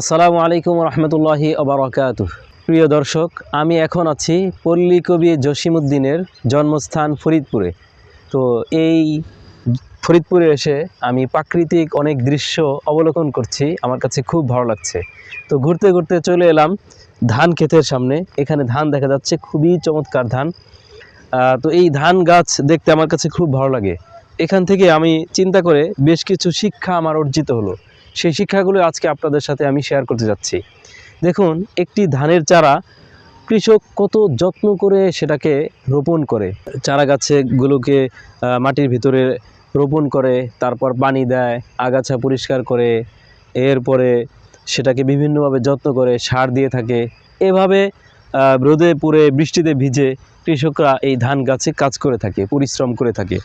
আসসালামু আলাইকুম রহমতুল্লাহি আবরকাত প্রিয় দর্শক, আমি এখন আছি পল্লী কবি জসিমুদ্দিনের জন্মস্থান ফরিদপুরে। তো এই ফরিদপুরে এসে আমি প্রাকৃতিক অনেক দৃশ্য অবলোকন করছি, আমার কাছে খুব ভালো লাগছে। তো ঘুরতে ঘুরতে চলে এলাম ধান ক্ষেতের সামনে, এখানে ধান দেখা যাচ্ছে, খুবই চমৎকার ধান। তো এই ধান গাছ দেখতে আমার কাছে খুব ভালো লাগে। এখান থেকে আমি চিন্তা করে বেশ কিছু শিক্ষা আমার অর্জিত হলো। সেই শিক্ষাগুলো আজকে আপনাদের সাথে আমি শেয়ার করতে যাচ্ছি। দেখুন, একটি ধানের চারা কৃষক কত যত্ন করে সেটাকে রোপণ করে। চারা গাছগুলোকে মাটির ভিতরে রোপণ করে, তারপর পানি দেয়, আগাছা পরিষ্কার করে, এরপরে সেটাকে বিভিন্নভাবে যত্ন করে সার দিয়ে থাকে। এভাবে রোদে পুড়ে, বৃষ্টিতে ভিজে কৃষকরা এই ধান গাছে কাজ করে থাকে, পরিশ্রম করে থাকে।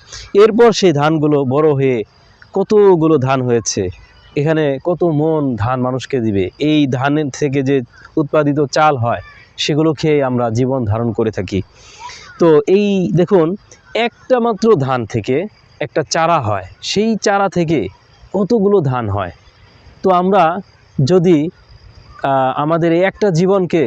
এরপর সেই ধানগুলো বড় হয়ে কতগুলো ধান হয়েছে? এখানে কত মন ধান মানুষকে দিবে? এই ধানের থেকে যে উৎপাদিত চাল হয়, সেগুলো খেয়ে আমরা জীবন ধারণ করে থাকি। তো এই দেখুন, একটা মাত্র ধান থেকে একটা চারা হয়। সেই চারা থেকে কতগুলো ধান হয়? তো আমরা যদি আমাদের এই একটা জীবনকে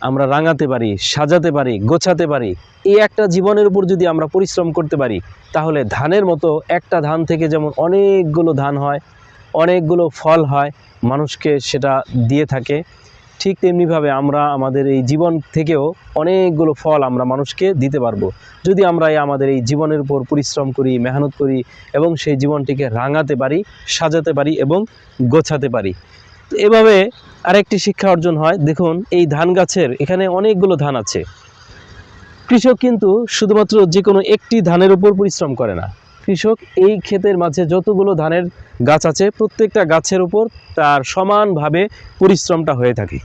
আমরা রাঙাতে পারি, সাজাতে পারি, গোছাতে পারি, এই একটা জীবনের উপর যদি আমরা পরিশ্রম করতে পারি, তাহলে ধানের মতো একটা ধান থেকে যেমন অনেকগুলো ধান হয় অনেকগুলো ফল হয়, মানুষকে সেটা দিয়ে থাকে। ঠিক তেমনিভাবে আমরা আমাদের এই জীবন থেকেও অনেকগুলো ফল আমরা মানুষকে দিতে পারব। যদি আমরা আমাদের এই জীবনের উপর পরিশ্রম করি, মেহনত করি এবং সেই জীবনটিকে রাঙাতে পারি, সাজাতে পারি এবং গোছাতে পারি। এভাবে আরেকটি শিক্ষা অর্জন হয়। দেখুন, এই ধান গাছের এখানে অনেকগুলো ধান আছে। কৃষক কিন্তু শুধুমাত্র যে কোনো একটি ধানের উপর পরিশ্রম করে না। কৃষক এই ক্ষেতের মাঝে যতগুলো ধানের গাছ আছে, প্রত্যেকটা গাছের উপর তার সমানভাবে পরিশ্রমটা হয়ে থাকে।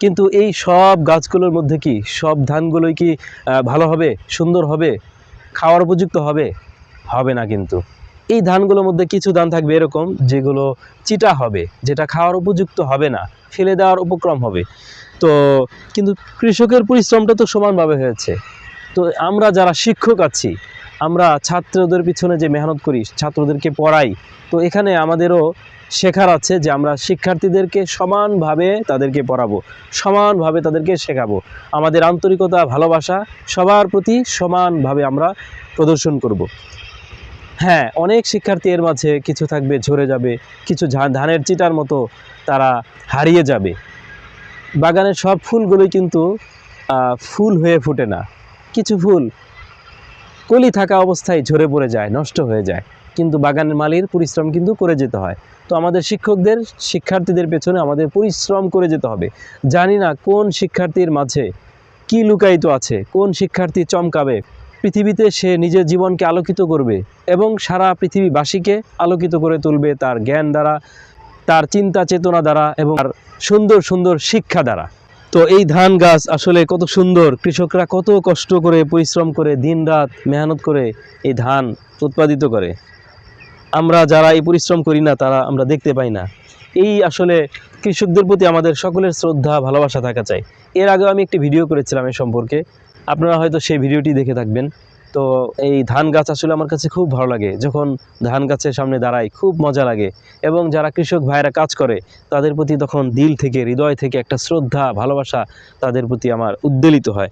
কিন্তু এই সব গাছগুলোর মধ্যে কি সব ধানগুলোই কি ভালো হবে, সুন্দর হবে, খাওয়ার উপযুক্ত হবে? হবে না কিন্তু। এই ধানগুলোর মধ্যে কিছু ধান থাকবে এরকম যেগুলো চিটা হবে, যেটা খাওয়ার উপযুক্ত হবে না, ফেলে দেওয়ার উপক্রম হবে। তো, কিন্তু কৃষকের পরিশ্রমটা তো সমানভাবে হয়েছে। তো আমরা যারা শিক্ষক আছি, আমরা ছাত্রদের পিছনে যে মেহনত করি, ছাত্রদেরকে পড়াই, তো এখানে আমাদেরও শেখার আছে যে আমরা শিক্ষার্থীদেরকে সমানভাবে তাদেরকে পড়াবো, সমানভাবে তাদেরকে শেখাবো। আমাদের আন্তরিকতা, ভালোবাসা সবার প্রতি সমানভাবে আমরা প্রদর্শন করব। হ্যাঁ অনেক শিক্ষার্থী এর মাঝে কিছু থাকবে, ঝরে যাবে, কিছু ধানের চিটার মতো তারা হারিয়ে যাবে। বাগানের সব ফুলগুলোই কিন্তু ফুল হয়ে ফুটে না। কিছু ফুল কলি থাকা অবস্থায় ঝরে পড়ে যায়, নষ্ট হয়ে যায়। কিন্তু বাগানের মালির পরিশ্রম কিন্তু করে যেতে হয়। তো আমাদের শিক্ষকদের, শিক্ষার্থীদের পেছনে আমাদের পরিশ্রম করে যেতে হবে। জানি না কোন শিক্ষার্থীর মাঝে কি লুকায়িত আছে, কোন শিক্ষার্থী চমকাবে। পৃথিবীতে সে নিজের জীবনকে আলোকিত করবে এবং সারা পৃথিবীবাসীকে আলোকিত করে তুলবে তার জ্ঞান দ্বারা, তার চিন্তা চেতনা দ্বারা এবং তার সুন্দর সুন্দর শিক্ষা দ্বারা। তো এই ধান গাছ আসলে কত সুন্দর। কৃষকরা কত কষ্ট করে, পরিশ্রম করে দিন রাত মেহনত করে এই ধান উৎপাদিত করে। আমরা যারা এই পরিশ্রম করি না, তারা আমরা দেখতে পাই না। এই আসলে কৃষকদের প্রতি আমাদের সকলের শ্রদ্ধা, ভালোবাসা থাকা চাই। এর আগেও আমি একটি ভিডিও করেছিলাম এ সম্পর্কে। আপনারা হয়তো সেই ভিডিওটি দেখে থাকবেন। তো এই ধান গাছ আসলে আমার কাছে খুব ভালো লাগে। যখন ধান গাছের সামনে দাঁড়াই, খুব মজা লাগে। এবং যারা কৃষক ভাইরা কাজ করে, তাদের প্রতি তখন দিল থেকে, হৃদয় থেকে একটা শ্রদ্ধা, ভালোবাসা তাদের প্রতি আমার উদ্বেলিত হয়।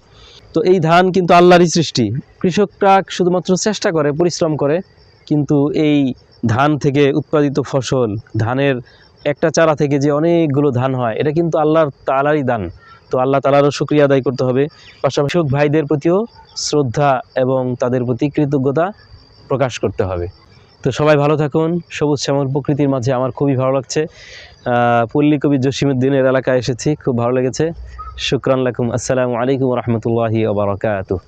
তো এই ধান কিন্তু আল্লাহরই সৃষ্টি। কৃষকরা শুধুমাত্র চেষ্টা করে, পরিশ্রম করে, কিন্তু এই ধান থেকে উৎপাদিত ফসল, ধানের একটা চারা থেকে যে অনেকগুলো ধান হয়, এটা কিন্তু আল্লাহর তালারই দান। তো আল্লাহ তালারও শুক্রিয়া আদায় করতে হবে। পাশাপাশি ভাইদের প্রতিও শ্রদ্ধা এবং তাদের প্রতি কৃতজ্ঞতা প্রকাশ করতে হবে। তো সবাই ভালো থাকুন, সবুজ শ্যামল প্রকৃতির মাঝে আমার খুবই ভালো লাগছে। পল্লী কবি জসিমুদ্দিনের এলাকায় এসেছি, খুব ভালো লেগেছে। শুক্রান লাকুম, আসসালামু আলাইকুম রহমতুল্লাহি ওবরাকাতুহ